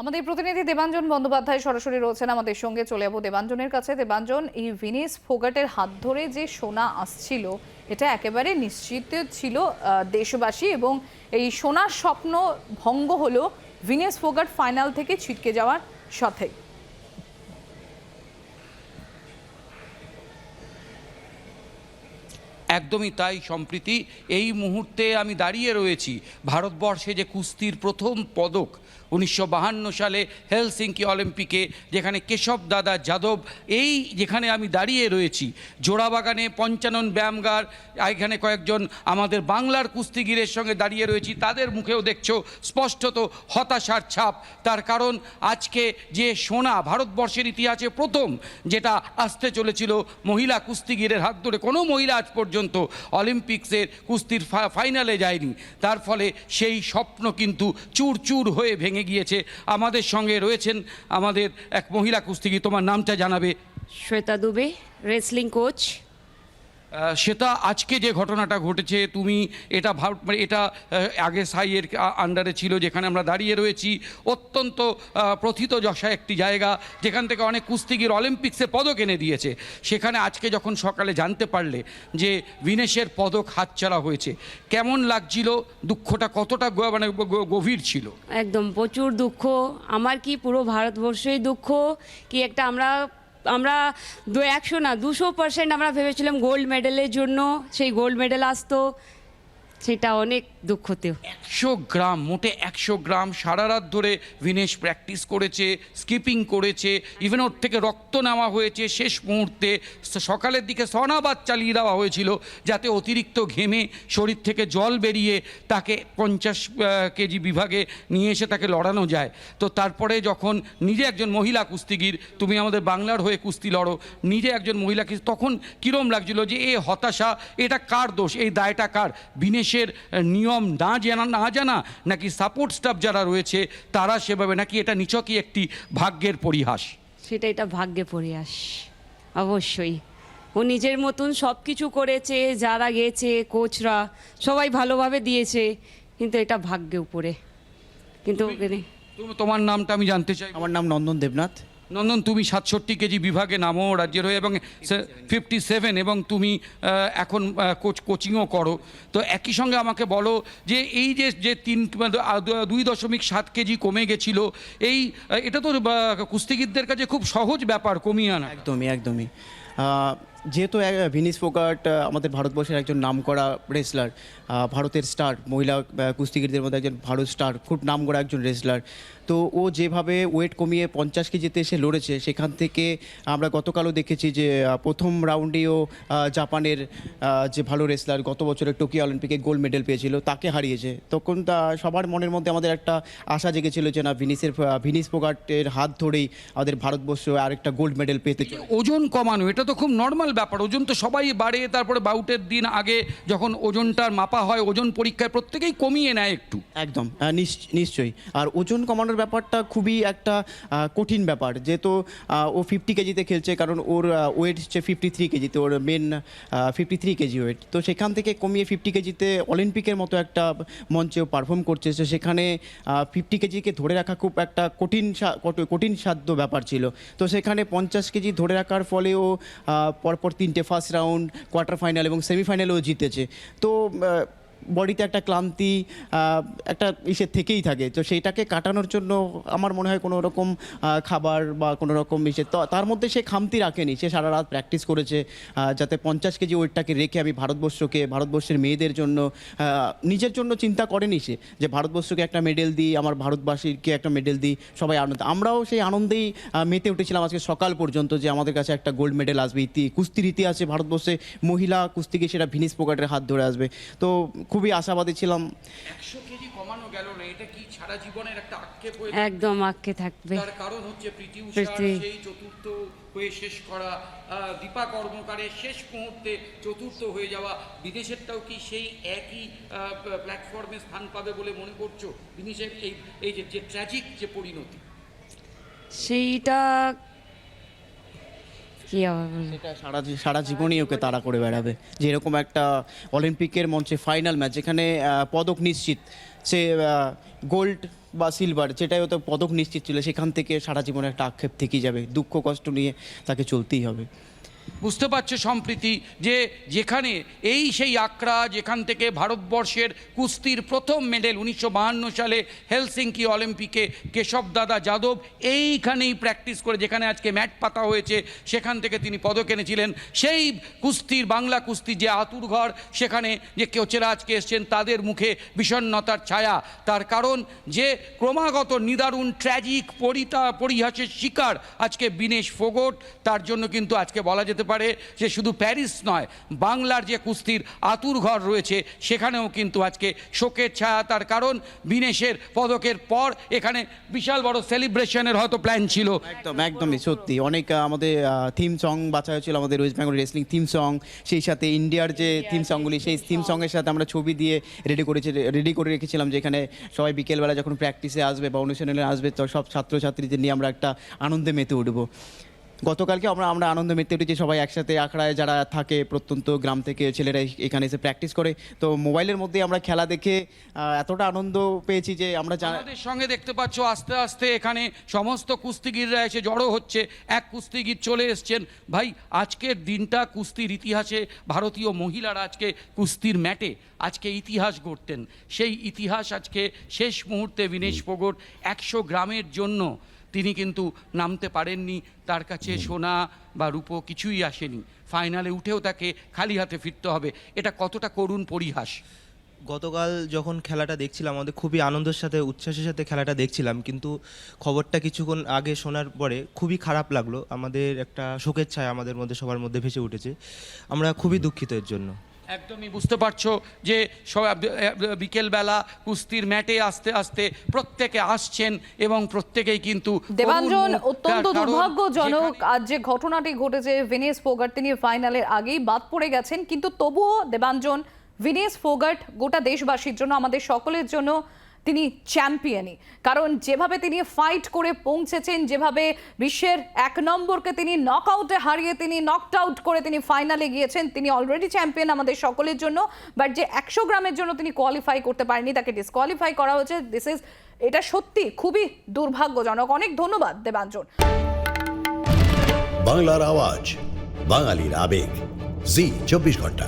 আমাদের প্রতিনিধি দেবাঞ্জন বন্দ্যোপাধ্যায় সরাসরি রয়েছেন আমাদের সঙ্গে। চলে যাব দেবাঞ্জনের কাছে। দেবাঞ্জন, এই ভিনিস ফোগাটের হাত ধরে যে সোনা আসছিল, এটা একেবারে নিশ্চিত ছিল দেশবাসী এবং এই সোনার স্বপ্ন ভঙ্গ হলো ভিনিস ফোগাট ফাইনাল থেকে ছিটকে যাওয়ার সাথে একদমই তাই, সম্প্রীতি। এই মুহূর্তে আমি দাঁড়িয়ে রয়েছি ভারতবর্ষে যে কুস্তির প্রথম পদক উনিশশো সালে হেলসিঙ্কি অলিম্পিকে, যেখানে কেশব দাদা যাদব, এই যেখানে আমি দাঁড়িয়ে রয়েছি, জোড়াবাগানে পঞ্চানন ব্যায়ামগার, এখানে কয়েকজন আমাদের বাংলার কুস্তিগিরের সঙ্গে দাঁড়িয়ে রয়েছি, তাদের মুখেও দেখছ স্পষ্টত হতাশার ছাপ। তার কারণ, আজকে যে সোনা ভারতবর্ষের ইতিহাসে প্রথম, যেটা আসতে চলেছিল মহিলা কুস্তিগিরের হাত ধরে, কোনো মহিলা আজ পর্যন্ত অলিম্পিক্সের কুস্তির ফাইনালে যায়নি। তার ফলে সেই স্বপ্ন কিন্তু চুর চুর হয়ে ভেঙে গিয়েছে। আমাদের সঙ্গে রয়েছেন আমাদের এক মহিলা কুস্তিগির। তোমার নামটা জানাবে। শ্বেতা দুবে রেসলিং কোচ সেটা আজকে যে ঘটনাটা ঘটেছে, তুমি এটা ভাব মানে এটা আগে সাইয়ের আন্ডারে ছিল, যেখানে আমরা দাঁড়িয়ে রয়েছি, অত্যন্ত প্রথিত যশা একটি জায়গা, যেখান থেকে অনেক কুস্তিগির অলিম্পিক্সে পদক এনে দিয়েছে। সেখানে আজকে যখন সকালে জানতে পারলে যে বিনেশের পদক হাতছাড়া হয়েছে, কেমন লাগছিল? দুঃখটা কতটা মানে গভীর ছিল? একদম, প্রচুর দুঃখ। আমার কি পুরো ভারতবর্ষই দুঃখ? কি একটা আমরা আমরা দু একশো না, দুশো পার্সেন্ট আমরা ভেবেছিলাম গোল্ড মেডেলের জন্য, সেই গোল্ড মেডেল আসতো। সেটা অনেক দুঃখতেও। একশো গ্রাম, মোটে একশো গ্রাম সারা রাত ধরে ভিনেশ প্র্যাকটিস করেছে স্কিপিং করেছে ইভেন ওর থেকে রক্ত নেওয়া হয়েছে শেষ মুহূর্তে। সকালের দিকে সনাবাদ চালিয়ে দেওয়া হয়েছিল যাতে অতিরিক্ত ঘেমে শরীর থেকে জল বেরিয়ে তাকে পঞ্চাশ কেজি বিভাগে নিয়ে এসে তাকে লড়ানো যায়। তো তারপরে যখন নিজে একজন মহিলা কুস্তিগির, তুমি আমাদের বাংলার হয়ে কুস্তি লড়ো, নিজে একজন মহিলা তখন কীরম লাগছিল যে, এ হতাশা, এটা কার দোষ, এই দায়টা কার? বিনেশের আহ, নিয়ম না জানা না জানা নাকি সাপোর্ট স্টাফ যারা রয়েছে তারা সেভাবে নাকি এটা নিচকই একটি ভাগ্যের পরিহাস? সেটা এটা ভাগ্যে পরিহাস অবশ্যই। ও নিজের মতন সব কিছু করেছে যারা গেছে কোচরা সবাই ভালোভাবে দিয়েছে কিন্তু এটা ভাগ্যে উপরে। কিন্তু ওকে নে- তুমি তোমার নামটা আমি জানতে চাই। আমার নাম নন্দন দেবনাথ। নন্দন, তুমি সাতষট্টি কেজি বিভাগে নামো রাজ্যের হয়ে এবং ফিফটি সেভেন এবং তুমি এখন কোচ কোচিংও করো। তো একই সঙ্গে আমাকে বলো যে এই যে যে তিন দুই দশমিক সাত কেজি কমে গেছিল, এই এটা তো কুস্তিগীরদের কাছে খুব সহজ ব্যাপার, কমিয়ে আনা। একদমই একদমই। যেহেতু ভিনিস ফোকাট আমাদের ভারতবর্ষের একজন নামকরা রেসলার ভারতের স্টার মহিলা কুস্তিগিরদের মধ্যে একজন ভারত স্টার খুব নাম করা একজন রেসলার তো ও যেভাবে ওয়েট কমিয়ে পঞ্চাশ কেজিতে এসে লড়েছে, সেখান থেকে আমরা গতকালও দেখেছি যে প্রথম রাউন্ডেও জাপানের যে ভালো রেসলার গত বছরের টোকিও অলিম্পিকে গোল্ড মেডেল পেয়েছিল, তাকে হারিয়েছে। তখন তা সবার মনের মধ্যে আমাদের একটা আশা জেগেছিল যে, না, ভিনিসের ভিনিস ফোগাটের হাত ধরেই আমাদের ভারতবর্ষ আরেকটা গোল্ড মেডেল পেতে ওজন কমানো, এটা তো খুব নর্মাল ব্যাপার ওজন তো সবাই বাড়ে তারপরে বাউটের দিন আগে যখন ওজনটার মাপা হয় ওজন পরীক্ষায় প্রত্যেকেই কমিয়ে নেয় একটু। একদম নিশ্চ- নিশ্চয়ই। আর ওজন কমানোর ব্যাপারটা খুবই একটা কঠিন ব্যাপার যেহেতু ও ফিফটি কেজিতে খেলছে কারণ ওর ওয়েট হচ্ছে ফিফটি থ্রি কেজিতে ওর main fifty three KG weight তো সেখান থেকে কমিয়ে ফিফটি কেজিতে অলিম্পিকের মতো একটা মঞ্চে পারফর্ম করছে তো সেখানে ফিফটি কেজিকে ধরে রাখা খুব একটা কঠিন কঠিন সাধ্য ব্যাপার ছিল। তো সেখানে পঞ্চাশ কেজি ধরে রাখার ফলেও আহ, পরপর তিনটে ফার্স্ট রাউন্ড কোয়ার্টার ফাইনাল এবং সেমিফাইনালেও জিতেছে। তো বডিতে একটা ক্লান্তি একটা ইসে থেকেই থাকে। তো সেইটাকে কাটানোর জন্য আমার মনে হয় কোনো রকম খাবার বা কোনো রকম ইসে তার মধ্যে সে খামতি রাখেনি। সে সারা রাত প্র্যাকটিস করেছে যাতে পঞ্চাশ কেজি ওয়েটটাকে রেখে আমি ভারতবর্ষকে, ভারতবর্ষের মেয়েদের জন্য নিজের জন্য চিন্তা করেনি সে, যে ভারতবর্ষকে একটা মেডেল দিই, আমার ভারতবাসীকে একটা মেডেল দিই, সবাই আনন্দ। আমরাও সেই আনন্দেই মেতে উঠেছিলাম আজকে সকাল পর্যন্ত যে আমাদের কাছে একটা গোল্ড মেডেল আসবে। ইতি, কুস্তির ইতিহাসে ভারতবর্ষে মহিলা কুস্তিকে সেটা ভিনিস পোকাটের হাত ধরে আসবে। তো খুবই আশাবাদী ছিলাম। একশো কেজি কমানো গেল না এটা কি সারা জীবনের একটা আক্ষেপ হয়ে একদম আঁককে থাকবে। তার কারণ হচ্ছে প্রীতি উষার সেই চতুর্থ হয়ে শেষ করা দীপা কর্মকারের শেষ মুহূর্তে চতুর্থ হয়ে যাওয়া বিদেশেরটাও কি সেই একই প্ল্যাটফর্মে স্থান পাবে বলে মনে করছ? বিদেশের এই এই যে যে ট্র্যাজিক যে পরিণতি। সেইটা কি? এটা সারা সারা জীবনই ওকে তাড়া করে বেড়াবে যে এরকম একটা অলিম্পিকের মঞ্চে ফাইনাল ম্যাচ যেখানে পদক নিশ্চিত, সে গোল্ড বা সিলভার যেটাই হয়তো পদক নিশ্চিত ছিল, সেখান থেকে সারা জীবনে একটা আক্ষেপ থেকেই যাবে দুঃখ কষ্ট নিয়ে তাকে চলতেই হবে বুঝতে পারছে সম্প্রীতি? যে যেখানে এই সেই আকড়া যেখান থেকে ভারতবর্ষের কুস্তির প্রথম মেডেল উনিশশো সালে হেলসিঙ্কি অলিম্পিকে কেশব দাদা যাদব এইখানেই প্র্যাকটিস করে, যেখানে আজকে ম্যাট পাতা হয়েছে, সেখান থেকে তিনি পদক এনেছিলেন। সেই কুস্তির, বাংলা কুস্তির যে আতুর ঘর, সেখানে যে কোচেরা আজকে এসছেন, তাদের মুখে বিষণ্ণতার ছায়া। তার কারণ যে ক্রমাগত নিদারুণ ট্র্যাজিক পরিতা, পরিহাসের শিকার আজকে বিনেশ ফোগট, তার জন্য কিন্তু আজকে বলা যেতে পারে যে শুধু প্যারিস নয় বাংলার যে কুস্তির আতুর ঘর রয়েছে সেখানেও কিন্তু আজকে শোকের ছায়া। তার কারণ বিনেশের পদকের পর এখানে বিশাল বড় সেলিব্রেশনের হয়তো প্ল্যান ছিল। একদম একদমই সত্যি। অনেক আমাদের থিম সং বাছা হয়েছিল আমাদের West Bengal wrestling theme song সেই সাথে ইন্ডিয়ার যে থিম সংগুলি সেই থিম সঙ্গের সাথে আমরা ছবি দিয়ে রেডি করেছি রেডি করে রেখেছিলাম যেখানে সবাই বিকেলবেলা যখন প্র্যাকটিসে আসবে বা অনুষ্ঠানে আসবে তো সব ছাত্রছাত্রীদের নিয়ে আমরা একটা আনন্দে মেতে উঠবো। গতকালকে আমরা আমরা আনন্দ মেতে উঠেছি সবাই একসাথে আখড়ায় যারা থাকে প্রত্যন্ত গ্রাম থেকে ছেলেরা এখানে এসে প্র্যাকটিস করে। তো মোবাইলের মধ্যে আমরা খেলা দেখে এতটা আনন্দ পেয়েছি যে আমরা জানা আমাদের সঙ্গে দেখতে পাচ্ছ আস্তে আস্তে এখানে সমস্ত কুস্তিগিররা এসে জড়ো হচ্ছে। এক কুস্তিগির চলে এসছেন। ভাই আজকের দিনটা কুস্তির ইতিহাসে ভারতীয় মহিলারা আজকে কুস্তির ম্যাটে আজকে ইতিহাস গড়তেন। সেই ইতিহাস আজকে শেষ মুহূর্তে বিনেশ ফোগট একশো গ্রামের জন্য তিনি কিন্তু নামতে পারেননি তার কাছে সোনা বা রূপো কিছুই আসেনি। ফাইনালে উঠেও তাকে খালি হাতে ফিরতে হবে। এটা কতটা করুণ পরিহাস। গতকাল যখন খেলাটা দেখছিলাম আমাদের খুবই আনন্দের সাথে উচ্ছ্বাসের সাথে খেলাটা দেখছিলাম কিন্তু খবরটা কিছুক্ষণ আগে শোনার পরে খুবই খারাপ লাগল। আমাদের একটা শোকের ছায়া আমাদের মধ্যে সবার মধ্যে ভেসে উঠেছে। আমরা খুবই দুঃখিত এর জন্য। একদমই বুঝতে পারছ যে সব বিকেলবেলা কুস্তির ম্যাটে আসতে আসতে প্রত্যেকে আসছেন এবং প্রত্যেকেই কিন্তু দেবাঞ্জন অত্যন্ত দুর্ভাগ্যজনক। আজ যে ঘটনাটি ঘটেছে ভিনেস ফোগার্ট তিনি ফাইনালের আগেই বাদ পড়ে গেছেন। কিন্তু তবুও দেবাঞ্জন ভিনেস ফোগার্ট গোটা দেশবাসীর জন্য আমাদের সকলের জন্য তিনি চ্যাম্পিয়নই কারণ যেভাবে তিনি ফাইট করে পৌঁছেছেন, যেভাবে বিশ্বের এক নম্বরকে তিনি নক আউটে হারিয়ে তিনি নকড আউট করে তিনি ফাইনালে গিয়েছেন, তিনি অলরেডি চ্যাম্পিয়ন আমাদের সকলের জন্য। বাট যে একশো গ্রামের জন্য তিনি কোয়ালিফাই করতে পারেননি, তাকে ডিসকোয়ালিফাই করা হয়েছে। দিস ইজ এটা সত্যি খুবই দুর্ভাগ্যজনক। অনেক ধন্যবাদ দেবাঞ্জন। বাংলার আওয়াজ, বাঙালির আবেগ। জি, চব্বিশ ঘণ্টা।